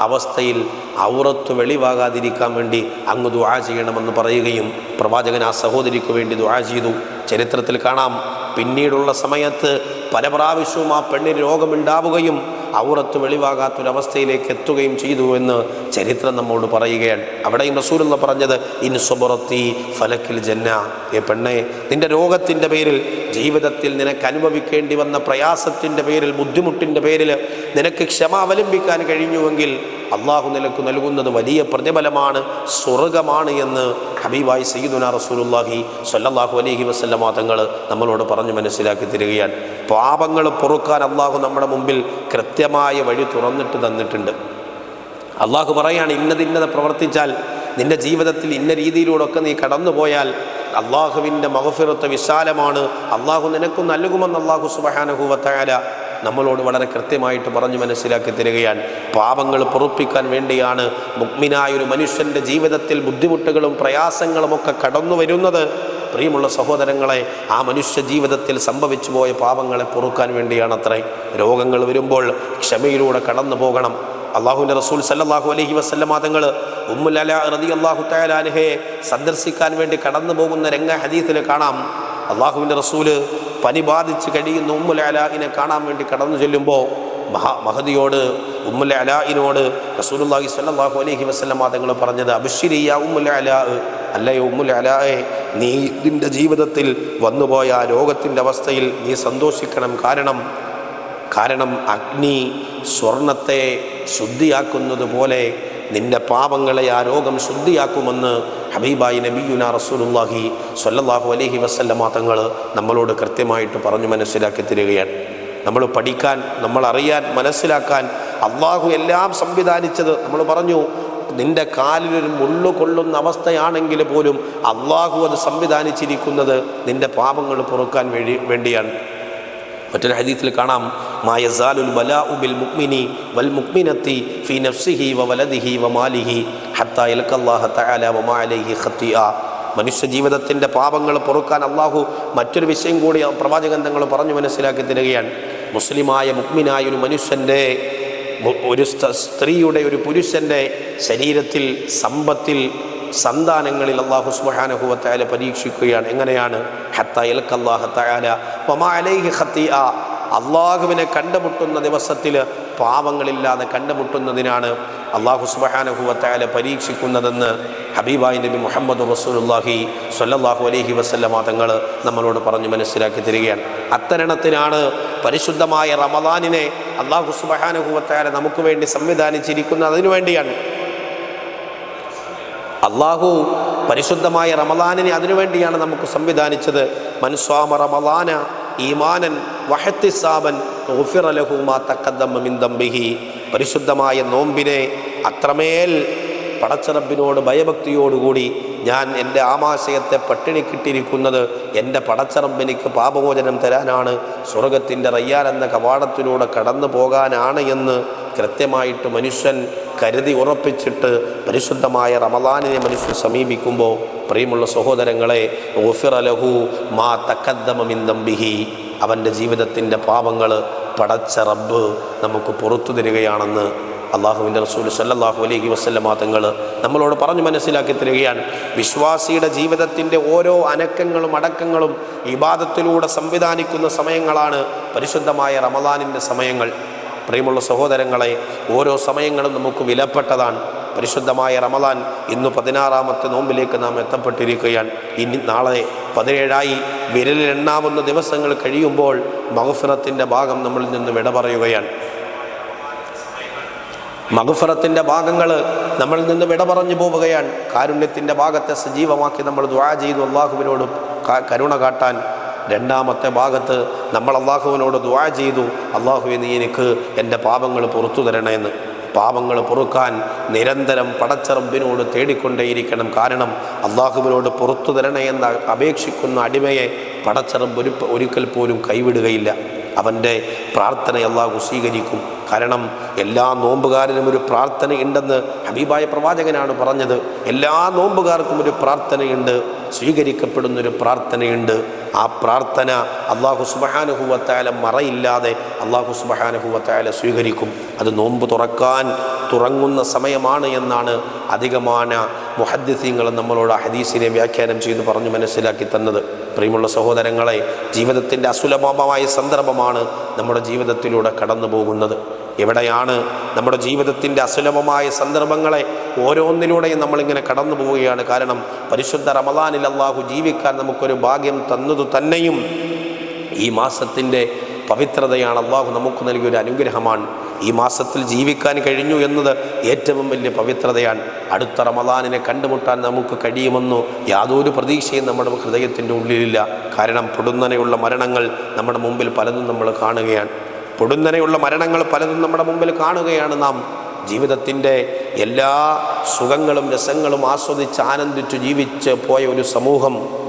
Speaker 1: അവസ്ഥയിൽ ഔറത്ത് വെളിവാകാതിരിക്കാൻ വേണ്ടി അങ്ങ് ദുആ ചെയ്യണമെന്ന് പറയുകയും പ്രവാചകൻ ആ സഹോദരിക്ക് വേണ്ടി ദുആ ചെയ്തു. ചരിത്രത്തിൽ കാണാം പിന്നീടുള്ള സമയത്ത് പല പ്രാവശ്യവും ആ പെണ്ണിന് രോഗമുണ്ടാവുകയും ഔറത്ത് വെളിവാകാത്തൊരവസ്ഥയിലേക്ക് എത്തുകയും ചെയ്തു എന്ന് ചരിത്രം നമ്മോട് പറയുകയാണ്. അവിടെയും റസൂലുള്ള പറഞ്ഞത് ഇൻ സുബറത്തി ഫലക്കിൽ ജന്ന ഏ പെണ്ണെ നിന്റെ രോഗത്തിന്റെ പേരിൽ ജീവിതത്തിൽ നിനക്ക് അനുഭവിക്കേണ്ടി വന്ന പ്രയാസത്തിന്റെ പേരിൽ ബുദ്ധിമുട്ടിന്റെ പേരിൽ നിനക്ക് ക്ഷമ അവലംബിക്കാൻ കഴിഞ്ഞുവെങ്കിൽ അള്ളാഹു നിലയ്ക്ക് നൽകുന്നത് വലിയ പ്രതിഫലമാണ് സ്വർഗമാണ് എന്ന് ഹബീബായി സയ്യിദുന റസൂലുല്ലാഹി സ്വല്ലല്ലാഹു അലൈഹി വസല്ലമ തങ്ങൾ നമ്മളോട് പറഞ്ഞു മനസ്സിലാക്കി തരികയാണ്. പാപങ്ങൾ പൊറുക്കാൻ അള്ളാഹു നമ്മുടെ മുമ്പിൽ കൃത്യമായ വഴി തുറന്നിട്ട് തന്നിട്ടുണ്ട്. അള്ളാഹു പറയാണ് ഇന്നത് ഇന്നത് പ്രവർത്തിച്ചാൽ നിന്റെ ജീവിതത്തിൽ ഇന്ന രീതിയിലൂടെയൊക്കെ നീ കടന്നുപോയാൽ അള്ളാഹുവിന്റെ മഹഫിറത്ത് വിശാലമാണ്. അള്ളാഹു നിനക്കും നൽകുമെന്ന് അള്ളാഹു സുബഹാനുഭൂവത്തായാല നമ്മളോട് വളരെ കൃത്യമായിട്ട് പറഞ്ഞു മനസ്സിലാക്കി തരികയാണ്. പാപങ്ങൾ പൊറുപ്പിക്കാൻ വേണ്ടിയാണ് മുഗ്മിനായ ഒരു മനുഷ്യന്റെ ജീവിതത്തിൽ ബുദ്ധിമുട്ടുകളും പ്രയാസങ്ങളുമൊക്കെ കടന്നു വരുന്നത്. പ്രിയമുള്ള സഹോദരങ്ങളെ ആ മനുഷ്യ ജീവിതത്തിൽ സംഭവിച്ചു പോയ പാപങ്ങളെ പൊറുക്കാൻ വേണ്ടിയാണ് അത്ര രോഗങ്ങൾ വരുമ്പോൾ ക്ഷമയിലൂടെ കടന്നു പോകണം. അള്ളാഹുവിന്റെ റസൂൽ സല്ലാഹു അലഹി വസല്ലമ തങ്ങൾ അല റതി അള്ളാഹു തയാലാൻഹയെ സന്ദർശിക്കാൻ വേണ്ടി കടന്നു പോകുന്ന രംഗ ഹദീസിൽ കാണാം. അള്ളാഹുവിന്റെ റസൂൽ പനി ബാധിച്ച് കഴിയുന്ന ഉമ്മുൽ കാണാൻ വേണ്ടി കടന്നു ചെല്ലുമ്പോൾ മഹാ മഹദിയോട് ഉമ്മുൽ അലാഹിനോട് റസൂലുള്ളാഹി സ്വല്ലല്ലാഹു അലൈഹി വസല്ലമ മാതങ്ങൾ പറഞ്ഞത് അബുഷിരിയ ഉമ്മുൽ അലാ അല്ലയോ ഉമ്മുൽ നീ നിന്റെ ജീവിതത്തിൽ വന്നുപോയ ആ രോഗത്തിന്റെ അവസ്ഥയിൽ നീ സന്തോഷിക്കണം. കാരണം കാരണം അഗ്നി സ്വർണത്തെ ശുദ്ധിയാക്കുന്നത് പോലെ നിന്റെ പാപങ്ങളെ ആ രോഗം ശുദ്ധിയാക്കുമെന്ന് ഹബീബായി നബിയുന റസൂലുല്ലാഹി സ്വല്ലല്ലാഹു അലഹി വസല്ലമ തങ്ങൾ നമ്മളോട് കൃത്യമായിട്ട് പറഞ്ഞു മനസ്സിലാക്കി തരികയാണ്. നമ്മൾ പഠിക്കാൻ നമ്മൾ അറിയാൻ മനസ്സിലാക്കാൻ അള്ളാഹു എല്ലാം സംവിധാനിച്ചത് നമ്മൾ പറഞ്ഞു നിന്റെ കാലിലൊരു മുള്ളു കൊള്ളുന്ന അവസ്ഥയാണെങ്കിൽ പോലും അള്ളാഹു അത് സംവിധാനിച്ചിരിക്കുന്നത് നിന്റെ പാപങ്ങൾ പൊറുക്കാൻ വേണ്ടി വേണ്ടിയാണ്. മറ്റൊരു ഹദീസിൽ കാണാം മായസാലുൽ ബലാഉ ബിൽ മുക്മിനി വൽ മുക്മിനത്തി ഫീ നഫ്സിഹി വ വലദിഹി വ മാലിഹി ഹത്താ യൽഖല്ലാഹ തആല വ മാ അലൈഹി ഖത്തിഅ മനുഷ്യ ജീവിതത്തിന്റെ പാപങ്ങൾ പൊറുക്കാൻ അള്ളാഹു മറ്റൊരു വിഷയം കൂടി പ്രവാചകൻ തങ്ങൾ പറഞ്ഞു മനസ്സിലാക്കി തരികയാണ്. മുസ്ലിമായ മുക്മിനായ ഒരു മനുഷ്യന്റെ ഒരു സ്ത്രീയുടെ ഒരു പുരുഷന്റെ ശരീരത്തിൽ സമ്പത്തിൽ സന്താനങ്ങളിൽ അള്ളാഹു സുബാനഹുവത്തായ പരീക്ഷിക്കുകയാണ്. എങ്ങനെയാണ്? അള്ളാഹുവിനെ കണ്ടുമുട്ടുന്ന ദിവസത്തിൽ പാവങ്ങളില്ലാതെ കണ്ടുമുട്ടുന്നതിനാണ് അള്ളാഹു സുബാനഹുവത്തായ പരീക്ഷിക്കുന്നതെന്ന് ഹബീബായി നബി മുഹമ്മദ് റസൂലുല്ലാഹി സ്വല്ലല്ലാഹു അലഹി വസല്ലമ തങ്ങൾ നമ്മളോട് പറഞ്ഞു മനസ്സിലാക്കി തരികയാണ്. അത്തരണത്തിനാണ് പരിശുദ്ധമായ റമദാനിനെ അള്ളാഹു സുബാനഹുവത്തായ നമുക്ക് വേണ്ടി സംവിധാനിച്ചിരിക്കുന്നത്. അതിനു വേണ്ടിയാണ് അള്ളാഹു പരിശുദ്ധമായ റമലാനിനെ അതിനുവേണ്ടിയാണ് നമുക്ക് സംവിധാനിച്ചത്. മൻസ്വാമ റമലാന ഈമാനൻ വഹത്തിസാബൻ തക്കദ്ദമ്മിന്തംബിഹി പരിശുദ്ധമായ നോമ്പിനെ അത്രമേൽ പടച്ചറബിനോട് ഭയഭക്തിയോടുകൂടി ഞാൻ എന്റെ ആമാശയത്തെ പട്ടിണി കിട്ടിയിരിക്കുന്നത് എന്റെ പടച്ചറബിനിക്ക് പാപമോചനം തരാനാണ്. സ്വർഗത്തിന്റെ റയ്യാൻ എന്ന കവാടത്തിലൂടെ കടന്നു പോകാനാണ് എന്ന് കൃത്യമായിട്ട് മനുഷ്യൻ കരുതി ഉറപ്പിച്ചിട്ട് പരിശുദ്ധമായ റമദാനിനെ മനുഷ്യൻ സമീപിക്കുമ്പോൾ പ്രിയമുള്ള സഹോദരങ്ങളെ ലഹു മാ തക്കദ്ദമിന്ദംബിഹി അവന്റെ ജീവിതത്തിന്റെ പാപങ്ങൾ പടച്ച റബ്ബ് നമുക്ക് പുറത്തു തരികയാണെന്ന് അള്ളാഹുവിന്റെ റസൂൽ സല്ലാഹു അലൈഹി വസല്ലമ തങ്ങൾ നമ്മളോട് പറഞ്ഞു മനസ്സിലാക്കി തരികയാണ്. വിശ്വാസിയുടെ ജീവിതത്തിന്റെ ഓരോ അനക്കങ്ങളും അടക്കങ്ങളും ഇബാദത്തിലൂടെ സംവിധാനിക്കുന്ന സമയങ്ങളാണ് പരിശുദ്ധമായ റമദാനിന്റെ സമയങ്ങൾ. പ്രിയമുള്ള സഹോദരങ്ങളെ ഓരോ സമയങ്ങളും നമുക്ക് വിലപ്പെട്ടതാണ്. പരിശുദ്ധമായ റമദാൻ ഇന്ന് പതിനാറാമത്തെ നോമ്പിലേക്ക് നാം എത്തപ്പെട്ടിരിക്കുകയാണ്. ഇനി നാളെ പതിനേഴായി വിരലിലെണ്ണാവുന്ന ദിവസങ്ങൾ കഴിയുമ്പോൾ മഹഫിറത്തിന്റെ ഭാഗം നമ്മളിൽ നിന്ന് വിട പറയുകയാണ്. മഹഫിറത്തിന്റെ ഭാഗങ്ങൾ നമ്മളിൽ നിന്ന് വിട പറഞ്ഞു പോവുകയാണ്. കാരുണ്യത്തിന്റെ ഭാഗത്തെ സജീവമാക്കി നമ്മൾ ദ്വാ ചെയ്തു. അള്ളാഹുവിനോട് കരുണ കാട്ടാൻ രണ്ടാമത്തെ ഭാഗത്ത് നമ്മൾ അള്ളാഹുവിനോട് ദ്വാ ചെയ്തു. അള്ളാഹുവെ നീ എനിക്ക് എന്റെ പാപങ്ങൾ പുറത്തു തരണേന്ന്. പാപങ്ങൾ പൊറുക്കാൻ നിരന്തരം പടച്ചറബിനോട് തേടിക്കൊണ്ടേയിരിക്കണം. കാരണം അള്ളാഹുവിനോട് പുറത്തു തരണേ എന്ന് അപേക്ഷിക്കുന്ന അടിമയെ പടച്ചറബ് ഒരു ഒരിക്കൽ പോലും കൈവിടുകയില്ല. അവന്റെ പ്രാർത്ഥന അള്ളാഹു സ്വീകരിക്കും. കാരണം എല്ലാ നോമ്പുകാരനും ഒരു പ്രാർത്ഥനയുണ്ടെന്ന് ഹബീബായ പ്രവാചകനാണ് പറഞ്ഞത്. എല്ലാ നോമ്പുകാർക്കും ഒരു പ്രാർത്ഥനയുണ്ട് സ്വീകരിക്കപ്പെടുന്നൊരു പ്രാർത്ഥനയുണ്ട്. ആ പ്രാർത്ഥന അള്ളാഹു സുബഹാനുഹുവത്തായ മറയില്ലാതെ അള്ളാഹു സുബഹാനുഹുവത്തായ സ്വീകരിക്കും. അത് നോമ്പ് തുറക്കാൻ തുറങ്ങുന്ന സമയമാണ് എന്നാണ് അധികമാന മുഹദ്ദിസീങ്ങൾ നമ്മളോട് ഹദീസിനെ വ്യാഖ്യാനം ചെയ്ത് പറഞ്ഞു മനസ്സിലാക്കി തന്നത്. പ്രിയമുള്ള സഹോദരങ്ങളെ ജീവിതത്തിന്റെ അസുലഭമായ സന്ദർഭമാണ് നമ്മുടെ ജീവിതത്തിലൂടെ കടന്നു പോകുന്നത് എവിടെയാണ് നമ്മുടെ ജീവിതത്തിന്റെ അസുലഭമായ സന്ദർഭങ്ങളെ ഓരോന്നിലൂടെയും നമ്മളിങ്ങനെ കടന്നു പോവുകയാണ് കാരണം പരിശുദ്ധ റമദാനിൽ അള്ളാഹു ജീവിക്കാൻ നമുക്കൊരു ഭാഗ്യം തന്നതു തന്നെയും ഈ മാസത്തിന്റെ പവിത്രതയാണ് അള്ളാഹു നമുക്ക് നൽകിയ ഒരു അനുഗ്രഹമാണ്. ഈ മാസത്തിൽ ജീവിക്കാൻ കഴിഞ്ഞു എന്നത് ഏറ്റവും വലിയ പവിത്രതയാണ്. അടുത്ത റമദാനിനെ കണ്ടുമുട്ടാൻ നമുക്ക് കഴിയുമെന്നു യാതൊരു പ്രതീക്ഷയും നമ്മുടെ ഹൃദയത്തിന്റെ ഉള്ളിലില്ല. കാരണം പൊടുന്നനെയുള്ള മരണങ്ങൾ നമ്മുടെ മുമ്പിൽ പലതും നമ്മൾ കാണുകയാണ്. പൊടുന്നനെയുള്ള മരണങ്ങൾ പലതും നമ്മുടെ മുമ്പിൽ കാണുകയാണ് നാം. ജീവിതത്തിന്റെ എല്ലാ സുഖങ്ങളും രസങ്ങളും ആസ്വദിച്ച് ആനന്ദിച്ചു ജീവിച്ച് പോയ ഒരു സമൂഹം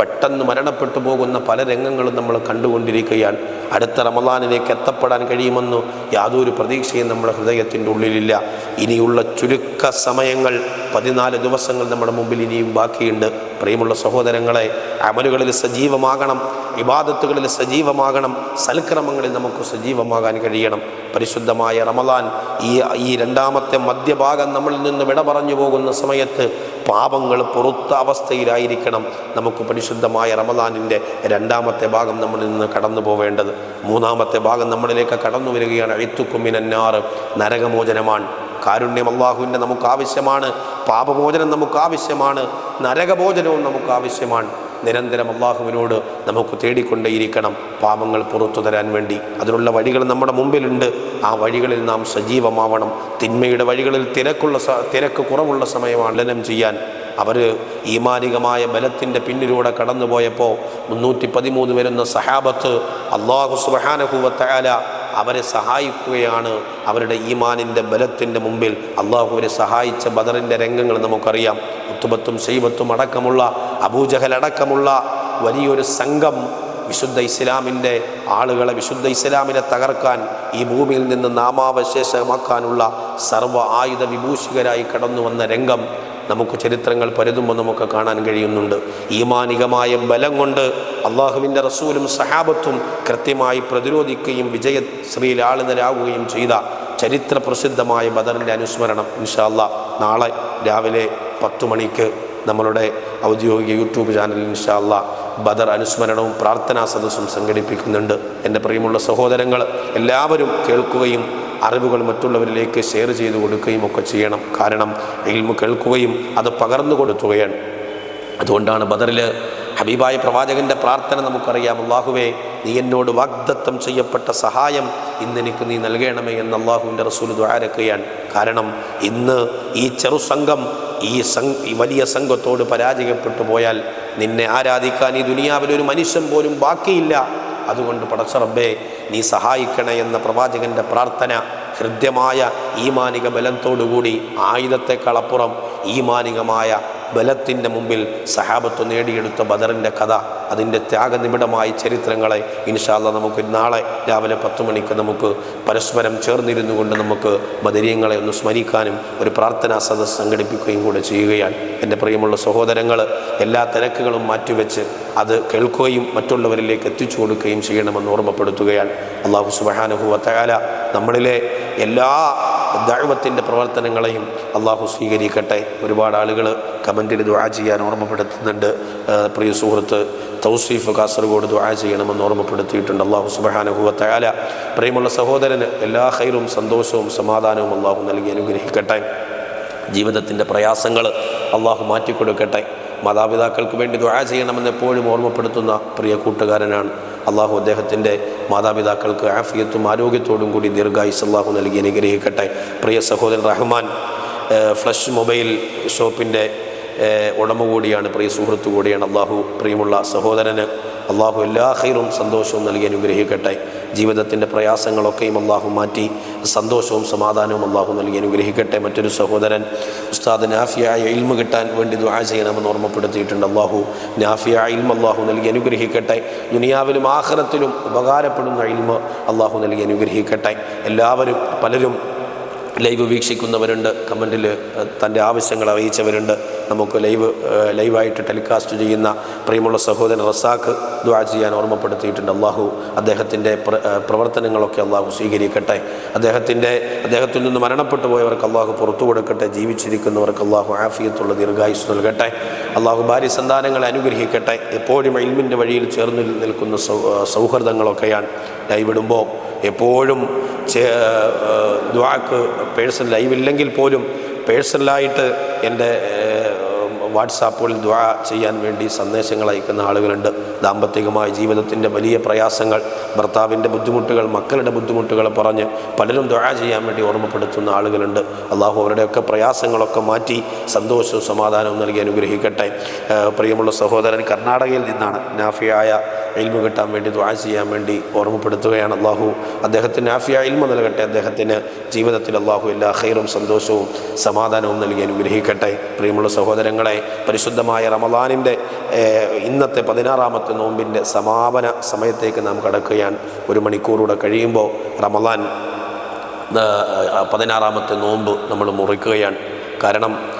Speaker 1: പെട്ടെന്ന് മരണപ്പെട്ടു പോകുന്ന പല രംഗങ്ങളും നമ്മൾ കണ്ടുകൊണ്ടിരിക്കുകയാണ്. അടുത്ത റമദാനിലേക്ക് എത്തപ്പെടാൻ കഴിയുമെന്ന് യാതൊരു പ്രതീക്ഷയും നമ്മുടെ ഹൃദയത്തിന്റെ ഉള്ളിലില്ല. ഇനിയുള്ള ചുരുക്ക സമയങ്ങൾ പതിനാല് ദിവസങ്ങൾ നമ്മുടെ മുമ്പിൽ ഇനിയും ബാക്കിയുണ്ട്. പ്രിയമുള്ള സഹോദരങ്ങളെ അമലുകളിൽ സജീവമാകണം. ഇബാദത്തുകളിൽ സജീവമാകണം സൽക്രമങ്ങളിൽ നമുക്ക് സജീവമാകാൻ കഴിയണം. പരിശുദ്ധമായ റമദാൻ ഈ ഈ രണ്ടാമത്തെ മധ്യഭാഗം നമ്മളിൽ നിന്ന് വിട പറഞ്ഞു പോകുന്ന സമയത്ത് പാപങ്ങൾ പുറത്ത അവസ്ഥയിലായിരിക്കണം നമുക്ക് പരിശുദ്ധമായ റമദാനിന്റെ രണ്ടാമത്തെ ഭാഗം നമ്മളിൽ നിന്ന് കടന്നു പോവേണ്ടത്. മൂന്നാമത്തെ ഭാഗം നമ്മളിലേക്ക് കടന്നു വരികയാണ്. അഴിത്തുക്കുമ്മിനാറ് നരകമോചനമാണ്. കാരുണ്യം അള്ളാഹുവിന്റെ നമുക്ക് ആവശ്യമാണ്. പാപമോചനം നമുക്ക് ആവശ്യമാണ്. നരകമോചനവും നമുക്ക് ആവശ്യമാണ്. നിരന്തരം അള്ളാഹുവിനോട് നമുക്ക് തേടിക്കൊണ്ടേയിരിക്കണം പാപങ്ങൾ പുറത്തു തരാൻ വേണ്ടി. അതിനുള്ള വഴികൾ നമ്മുടെ മുമ്പിലുണ്ട്. ആ വഴികളിൽ നാം സജീവമാവണം. തിന്മയുടെ വഴികളിൽ തിരക്കുള്ള തിരക്ക് കുറവുള്ള സമയമാണ് ലനം ചെയ്യാൻ. അവർ ഈമാനികമായ ബലത്തിന്റെ പിന്നിലൂടെ കടന്നുപോയപ്പോൾ മുന്നൂറ്റി പതിമൂന്ന് വരുന്ന സഹാബത്ത് അള്ളാഹു സുബഹാനഹുവത്തയാല അവരെ സഹായിക്കുകയാണ് അവരുടെ ഈമാനിന്റെ ബലത്തിന്റെ മുമ്പിൽ. അള്ളാഹുവിനെ സഹായിച്ച ബദറിന്റെ രംഗങ്ങൾ നമുക്കറിയാം. ഉത്തുബത്തും ശൈബത്തും അടക്കമുള്ള അബൂജഹൽ അടക്കമുള്ള വലിയൊരു സംഘം വിശുദ്ധ ഇസ്ലാമിന്റെ ആളുകളെ വിശുദ്ധ ഇസ്ലാമിനെ തകർക്കാൻ ഈ ഭൂമിയിൽ നിന്ന് നാമാവശേഷമാക്കാനുള്ള സർവ ആയുധ വിഭൂഷികരായി കടന്നു വന്ന രംഗം നമുക്ക് ചരിത്രങ്ങൾ പരുതുമ്പോൾ നമുക്ക് കാണാൻ കഴിയുന്നുണ്ട്. ഈമാനികമായ ബലം കൊണ്ട് അള്ളാഹുവിന്റെ റസൂലും സഹാബത്തും കൃത്യമായി പ്രതിരോധിക്കുകയും വിജയ ശ്രീലാളിതരാകുകയും ചെയ്ത ചരിത്ര പ്രസിദ്ധമായ ബദറിന്റെ അനുസ്മരണം ഇൻഷാല്ല നാളെ രാവിലെ പത്തു മണിക്ക് നമ്മളുടെ ഔദ്യോഗിക യൂട്യൂബ് ചാനലിൽ ഇൻഷാല്ല ബദർ അനുസ്മരണവും പ്രാർത്ഥനാ സദസ്സും സംഘടിപ്പിക്കുന്നുണ്ട്. എന്റെ പ്രിയമുള്ള സഹോദരങ്ങൾ എല്ലാവരും കേൾക്കുകയും അറിവുകൾ മറ്റുള്ളവരിലേക്ക് ഷെയർ ചെയ്തു കൊടുക്കുകയും ഒക്കെ ചെയ്യണം. കാരണം ഇൽമു കേൾക്കുകയും അത് പകർന്നു കൊടുക്കുകയാണ്. അതുകൊണ്ടാണ് ബദറിൽ ഹബീബായ പ്രവാചകന്റെ പ്രാർത്ഥന നമുക്കറിയാം. അള്ളാഹുവേ നീ എന്നോട് വാഗ്ദത്തം ചെയ്യപ്പെട്ട സഹായം ഇന്നെനിക്ക് നീ നൽകണമേ എന്ന് അള്ളാഹുവിന്റെ റസൂൽ ദ്വാരക്കുകയാണ് കാരണം ഇന്ന് ഈ ചെറുസംഘം ഈ വലിയ സംഘത്തോട് പരാജയപ്പെട്ടു പോയാൽ നിന്നെ ആരാധിക്കാൻ ഈ ദുനിയാവിലൊരു മനുഷ്യൻ പോലും ബാക്കിയില്ല. അതുകൊണ്ട് പടച്ച റബ്ബേ നീ സഹായിക്കണേ എന്ന പ്രവാചകന്റെ പ്രാർത്ഥന ഹൃദ്യമായ ഈമാനിക ബലത്തോടുകൂടി ആയുധത്തെക്കാളപ്പുറം ഈമാനികമായ ബലത്തിന്റെ മുമ്പിൽ സഹാബത്ത് നേടിയെടുത്ത ബദറിന്റെ കഥ അതിന്റെ ത്യാഗനിബിഡമായ ചരിത്രങ്ങളെ ഇൻഷാല്ല നമുക്ക് നാളെ രാവിലെ പത്ത് മണിക്ക് നമുക്ക് പരസ്പരം ചേർന്നിരുന്നു കൊണ്ട് നമുക്ക് ബദരീയങ്ങളെ ഒന്ന് സ്മരിക്കാനും ഒരു പ്രാർത്ഥനാ സദസ് സംഘടിപ്പിക്കുകയും കൂടെ ചെയ്യുകയാണ്. എന്റെ പ്രിയമുള്ള സഹോദരങ്ങൾ എല്ലാ തിരക്കുകളും മാറ്റിവെച്ച് അത് കേൾക്കുകയും മറ്റുള്ളവരിലേക്ക് എത്തിച്ചു കൊടുക്കുകയും ചെയ്യണമെന്ന് ഓർമ്മപ്പെടുത്തുകയാണ്. അള്ളാഹു സുബഹാനുഭവത്തകാല നമ്മളിലെ എല്ലാ ദൈവത്തിന്റെ പ്രവർത്തനങ്ങളെയും അള്ളാഹു സ്വീകരിക്കട്ടെ. ഒരുപാട് ആളുകൾ കമന്റിൽ ദുആ ചെയ്യാൻ ഓർമ്മപ്പെടുത്തുന്നുണ്ട്. പ്രിയ സുഹൃത്ത് തൗസീഫ് കാസർഗോഡ് ദുആ ചെയ്യണമെന്ന് ഓർമ്മപ്പെടുത്തിയിട്ടുണ്ട് അള്ളാഹു സുബഹാനുഭവത്തയാല പ്രിയമുള്ള സഹോദരന് എല്ലാ ഹൈറും സന്തോഷവും സമാധാനവും അള്ളാഹു നൽകി അനുഗ്രഹിക്കട്ടെ. ജീവിതത്തിന്റെ പ്രയാസങ്ങൾ അള്ളാഹു മാറ്റിക്കൊടുക്കട്ടെ. മാതാപിതാക്കൾക്ക് വേണ്ടി ദുആ ചെയ്യണമെന്ന് എപ്പോഴും ഓർമ്മപ്പെടുത്തുന്ന പ്രിയ കൂട്ടുകാരനാണ്. അള്ളാഹു അദ്ദേഹത്തിന്റെ മാതാപിതാക്കൾക്ക് ആഫിയത്തും ആരോഗ്യത്തോടും കൂടി ദീർഘായുസ് അള്ളാഹു നൽകി അനുഗ്രഹിക്കട്ടെ. പ്രിയ സഹോദരൻ റഹ്മാൻ ഫ്ലഷ് മൊബൈൽ ഷോപ്പിന്റെ ഉടമ കൂടിയാണ് പ്രിയ സുഹൃത്തു കൂടിയാണ് അള്ളാഹു പ്രിയമുള്ള സഹോദരന്. അള്ളാഹു എല്ലാ ഹൈറും സന്തോഷവും നൽകി അനുഗ്രഹിക്കട്ടെ. ജീവിതത്തിന്റെ പ്രയാസങ്ങളൊക്കെയും അള്ളാഹു മാറ്റി സന്തോഷവും സമാധാനവും അള്ളാഹു നൽകി. അനുഗ്രഹിക്കട്ടെ മറ്റൊരു സഹോദരൻ. ഉസ്താദ് നാഫിയായ ഇൽമ കിട്ടാൻ വേണ്ടി ദുആ ചെയ്യണമെന്ന് ഓർമ്മപ്പെടുത്തിയിട്ടുണ്ട് അള്ളാഹു നാഫിയ ഇൽമ അള്ളാഹു നൽകി അനുഗ്രഹിക്കട്ടെ. ദുനിയാവിലും ആഹ്റത്തിലും ഉപകാരപ്പെടുന്ന ഇൽമ അള്ളാഹു നൽകി അനുഗ്രഹിക്കട്ടെ. എല്ലാവരും പലരും ലൈവ് വീക്ഷിക്കുന്നവരുണ്ട്. കമന്റിൽ തന്റെ ആവശ്യങ്ങൾ അറിയിച്ചവരുണ്ട്. നമുക്ക് ലൈവ് ലൈവായിട്ട് ടെലികാസ്റ്റ് ചെയ്യുന്ന പ്രിയമുള്ള സഹോദരൻ റസാഖ് ദ്വാ ചെയ്യാൻ ഓർമ്മപ്പെടുത്തിയിട്ടുണ്ട്. അള്ളാഹു അദ്ദേഹത്തിന്റെ പ്രവർത്തനങ്ങളൊക്കെ അള്ളാഹു സ്വീകരിക്കട്ടെ. അദ്ദേഹത്തിന്റെ അദ്ദേഹത്തിൽ നിന്ന് മരണപ്പെട്ടു പോയവർക്ക് അള്ളാഹു പുറത്തു കൊടുക്കട്ടെ. ജീവിച്ചിരിക്കുന്നവർക്ക് അള്ളാഹു ആഫിയത്തുള്ള ദീർഘായുസ് നൽകട്ടെ. അള്ളാഹു ഭാര്യ സന്താനങ്ങളെ അനുഗ്രഹിക്കട്ടെ. എപ്പോഴും ഇൽമിന്റെ വഴിയിൽ ചേർന്ന് നിൽക്കുന്ന സൗഹൃദങ്ങളൊക്കെയാണ് ലൈവിടുമ്പോൾ. എപ്പോഴും ദ്വാക്ക് പേഴ്സൺ ലൈവ് ഇല്ലെങ്കിൽ പോലും പേഴ്സണലായിട്ട് എന്റെ വാട്സാപ്പുകളിൽ ദ്വാ ചെയ്യാൻ വേണ്ടി സന്ദേശങ്ങൾ അയക്കുന്ന ആളുകളുണ്ട്. ദാമ്പത്തികമായ ജീവിതത്തിന്റെ വലിയ പ്രയാസങ്ങൾ ഭർത്താവിന്റെ ബുദ്ധിമുട്ടുകൾ മക്കളുടെ ബുദ്ധിമുട്ടുകൾ പറഞ്ഞ് പലരും ദ്വാ ചെയ്യാൻ വേണ്ടി ഓർമ്മപ്പെടുത്തുന്ന ആളുകളുണ്ട്. അള്ളാഹു അവരുടെയൊക്കെ പ്രയാസങ്ങളൊക്കെ മാറ്റി സന്തോഷവും സമാധാനവും നൽകി അനുഗ്രഹിക്കട്ടെ. പ്രിയമുള്ള സഹോദരൻ കർണാടകയിൽ നിന്നാണ് നാഫിയായ ഇൽമ കിട്ടാൻ വേണ്ടി ദ്വാ ചെയ്യാൻ വേണ്ടി ഓർമ്മപ്പെടുത്തുകയാണ് അള്ളാഹു അദ്ദേഹത്തിന് ആഫിയ ഇൽമ നൽകട്ടെ. അദ്ദേഹത്തിന് ജീവിതത്തിൽ അള്ളാഹു എല്ലാ ഹൈറും സന്തോഷവും സമാധാനവും നൽകി അനുഗ്രഹിക്കട്ടെ. പ്രിയമുള്ള സഹോദരങ്ങളെ പരിശുദ്ധമായ റമദാനിന്റെ ഇന്നത്തെ പതിനാറാമത്തെ നോമ്പിന്റെ സമാപന സമയത്തേക്ക് നാം കടക്കുകയാണ്. ഒരു മണിക്കൂറൂടെ കഴിയുമ്പോൾ റമദാൻ പതിനാറാമത്തെ നോമ്പ് നമ്മൾ മുറിക്കുകയാണ്. കാരണം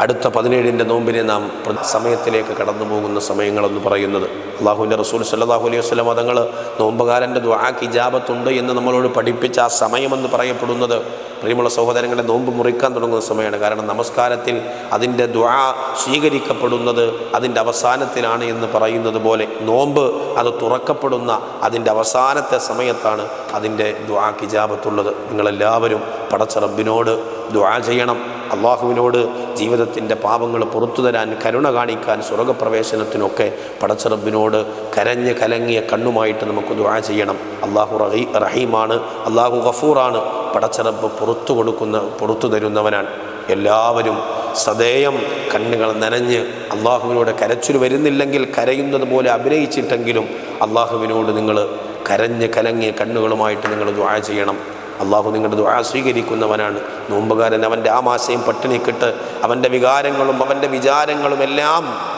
Speaker 1: അടുത്ത പതിനേഴിന്റെ നോമ്പിനെ നാം സമയത്തിലേക്ക് കടന്നു പോകുന്ന സമയങ്ങളെന്ന് പറയുന്നത്. അള്ളാഹുവിന്റെ റസൂൽ സല്ലാഹു അലൈഹി വസ്ലം അതങ്ങൾ നോമ്പുകാരന്റെ ദ്വാക്ക് ഇജാബത്തുണ്ട് എന്ന് നമ്മളോട് പഠിപ്പിച്ച ആ സമയമെന്ന് പറയപ്പെടുന്നത് പ്രിയമുള്ള സഹോദരങ്ങളെ നോമ്പ് മുറിക്കാൻ തുടങ്ങുന്ന സമയമാണ്. കാരണം നമസ്കാരത്തിൽ അതിന്റെ ദ്വാ സ്വീകരിക്കപ്പെടുന്നത് അതിന്റെ അവസാനത്തിലാണ് എന്ന് പറയുന്നത് പോലെ നോമ്പ് അത് തുറക്കപ്പെടുന്ന അതിന്റെ അവസാനത്തെ സമയത്താണ് അതിന്റെ ദ്വാക്ക് ഇജാബത്തുള്ളത്. നിങ്ങളെല്ലാവരും പടച്ച റബ്ബിനോട് ദ്വാ ചെയ്യണം. അള്ളാഹുവിനോട് ജീവിതത്തിന്റെ പാപങ്ങൾ പുറത്തു തരാൻ കരുണ കാണിക്കാൻ സ്വർഗപ്രവേശനത്തിനൊക്കെ പടച്ചറബിനോട് കരഞ്ഞ് കലങ്ങിയ കണ്ണുമായിട്ട് നമുക്ക് ദുആ ചെയ്യണം. അള്ളാഹു റഹീ റഹീമാണ്. അള്ളാഹു ഗഫൂറാണ്. പടച്ചറബ് പുറത്തു കൊടുക്കുന്ന പുറത്തു തരുന്നവനാണ്. എല്ലാവരും സദേയം കണ്ണുകൾ നനഞ്ഞ് അള്ളാഹുവിനോട് കരച്ചിൽ വരുന്നില്ലെങ്കിൽ കരയുന്നത് പോലെ അഭിനയിച്ചിട്ടെങ്കിലും അള്ളാഹുവിനോട് നിങ്ങൾ കരഞ്ഞ് കലങ്ങിയ കണ്ണുകളുമായിട്ട് നിങ്ങൾ ദുആ ചെയ്യണം. അള്ളാഹു നിങ്ങളുടെ ദുആ സ്വീകരിക്കുന്നവനാണ്. നോമ്പുകാരൻ അവന്റെ ആമാശയും പട്ടിണിക്കിട്ട് അവന്റെ വികാരങ്ങളും അവന്റെ വിചാരങ്ങളും എല്ലാം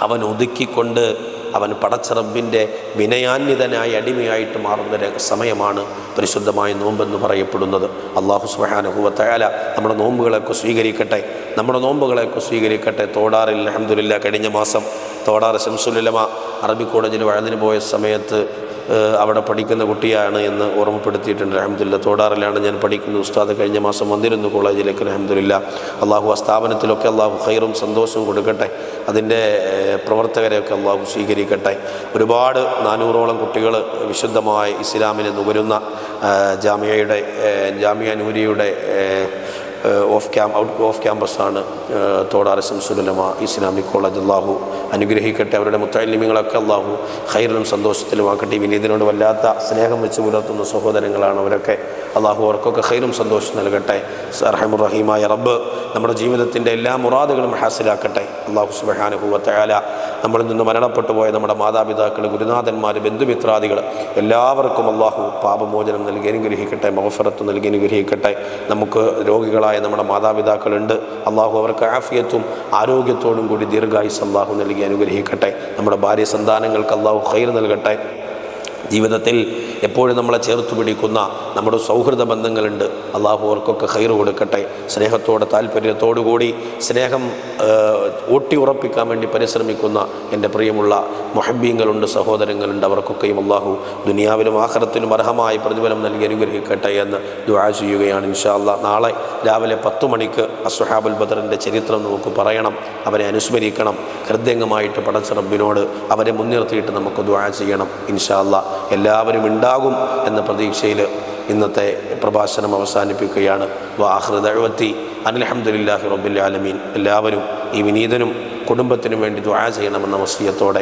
Speaker 1: അവൻ ഒതുക്കിക്കൊണ്ട് അവൻ പടച്ചറബിന്റെ വിനയാന്യതനായി അടിമയായിട്ട് മാറുന്ന സമയമാണ് പരിശുദ്ധമായ നോമ്പെന്ന് പറയപ്പെടുന്നത്. അള്ളാഹു സുഹാനുഭവത്തയാല നമ്മുടെ നോമ്പുകളെയൊക്കെ സ്വീകരിക്കട്ടെ. നമ്മുടെ നോമ്പുകളെയൊക്കെ സ്വീകരിക്കട്ടെ. തോടാറിൽ അഹമ്മദില്ല കഴിഞ്ഞ മാസം തോടാർ ശംസുലമ അറബി കോളേജിൽ വഴന്നിന് പോയ സമയത്ത് അവിടെ പഠിക്കുന്ന കുട്ടിയാണ് എന്ന് ഓർമ്മപ്പെടുത്തിയിട്ടുണ്ട്. അഹമ്മദില്ല തോടാറിലാണ് ഞാൻ പഠിക്കുന്ന. ഉസ്താദ് കഴിഞ്ഞ മാസം വന്നിരുന്നു കോളേജിലേക്ക്. അഹമ്മദില്ല അള്ളാഹു ആ സ്ഥാപനത്തിലൊക്കെ അള്ളാഹു ഹൈറും സന്തോഷവും കൊടുക്കട്ടെ. അതിന്റെ പ്രവർത്തകരെയൊക്കെ അള്ളാഹു സ്വീകരിക്കട്ടെ. ഒരുപാട് നാനൂറോളം കുട്ടികൾ വിശുദ്ധമായ ഇസ്ലാമിനെ നുകരുന്ന ജാമിയയുടെ ജാമിയ നൂരിയുടെ ഓഫ് ക്യാമ്പ് ഔട്ട് ഓഫ് ക്യാമ്പസാണ് തോടാറ ശംസുലമ ഇസ്ലാമിക് കോളേജ് അള്ളാഹു അനുഗ്രഹിക്കട്ടെ. അവരുടെ മുത്തലിമികളൊക്കെ അള്ളാഹു ഹൈറിലും സന്തോഷത്തിലുമാക്കട്ടെ വിനീതിനോട് വല്ലാത്ത സ്നേഹം വെച്ച് പുലർത്തുന്ന സഹോദരങ്ങളാണ് അവരൊക്കെ. അള്ളാഹു അവർക്കൊക്കെ ഹൈറും സന്തോഷം നൽകട്ടെ. സർഹമുറഹീമായ റബ്ബ് നമ്മുടെ ജീവിതത്തിന്റെ എല്ലാ മുറാദുകളും ഹാസിലാക്കട്ടെ. അള്ളാഹു സുബഹാനുഭൂവത്തയാല നമ്മളിൽ നിന്ന് മരണപ്പെട്ടു പോയ നമ്മുടെ മാതാപിതാക്കൾ ഗുരുനാഥന്മാർ ബന്ധുമിത്രാദികൾ എല്ലാവർക്കും അള്ളാഹു പാപമോചനം നൽകി അനുഗ്രഹിക്കട്ടെ മഹഫറത്ത് നൽകി അനുഗ്രഹിക്കട്ടെ. നമുക്ക് രോഗികളായ നമ്മുടെ മാതാപിതാക്കളുണ്ട്. അള്ളാഹു അവർക്ക് ആഫിയത്തും ആരോഗ്യത്തോടും കൂടി ദീർഘായുസ് അള്ളാഹു നൽകി അനുഗ്രഹിക്കട്ടെ. നമ്മുടെ ഭാര്യ സന്താനങ്ങൾക്ക് അള്ളാഹു ഖൈർ നൽകട്ടെ. ജീവിതത്തിൽ എപ്പോഴും നമ്മളെ ചേർത്ത് പിടിക്കുന്ന നമ്മുടെ സൗഹൃദ ബന്ധങ്ങളുണ്ട്. അള്ളാഹു അവർക്കൊക്കെ ഹൈർ കൊടുക്കട്ടെ. സ്നേഹത്തോടെ താല്പര്യത്തോടുകൂടി സ്നേഹം ഊട്ടി ഉറപ്പിക്കാൻ വേണ്ടി പരിശ്രമിക്കുന്ന എന്റെ പ്രിയമുള്ള മൊഹബീങ്ങളുണ്ട് സഹോദരങ്ങളുണ്ട്. അവർക്കൊക്കെയും അള്ളാഹു ദുനിയാവിലും ആഹ്റത്തിലും അർഹമായി പ്രതിഫലം നൽകി അനുഗ്രഹിക്കട്ടെ എന്ന് ദുആ ചെയ്യുകയാണ് ഇൻഷാല്ല നാളെ രാവിലെ പത്തു മണിക്ക് അസുഹാബുൽ ബദറിന്റെ ചരിത്രം നമുക്ക് പറയണം. അവരെ അനുസ്മരിക്കണം. ഹൃദയംഗമായിട്ട് പടച്ച റബ്ബിനോട് അവരെ മുൻനിർത്തിയിട്ട് നമുക്ക് ദുആ ചെയ്യണം ഇൻഷാ അല്ലാ എല്ലാവരും ഉണ്ടാകും എന്ന പ്രതീക്ഷയിൽ ഇന്നത്തെ പ്രഭാഷണം അവസാനിപ്പിക്കുകയാണ്. വാഹൃദഴവത്തി അനിൽഹമ്മദില്ലാഹി റബ്ബിൽ ആലമീൻ. എല്ലാവരും ഈ വിനീതനും കുടുംബത്തിനും വേണ്ടി ദുആ ചെയ്യണമെന്ന വസീയത്തോടെ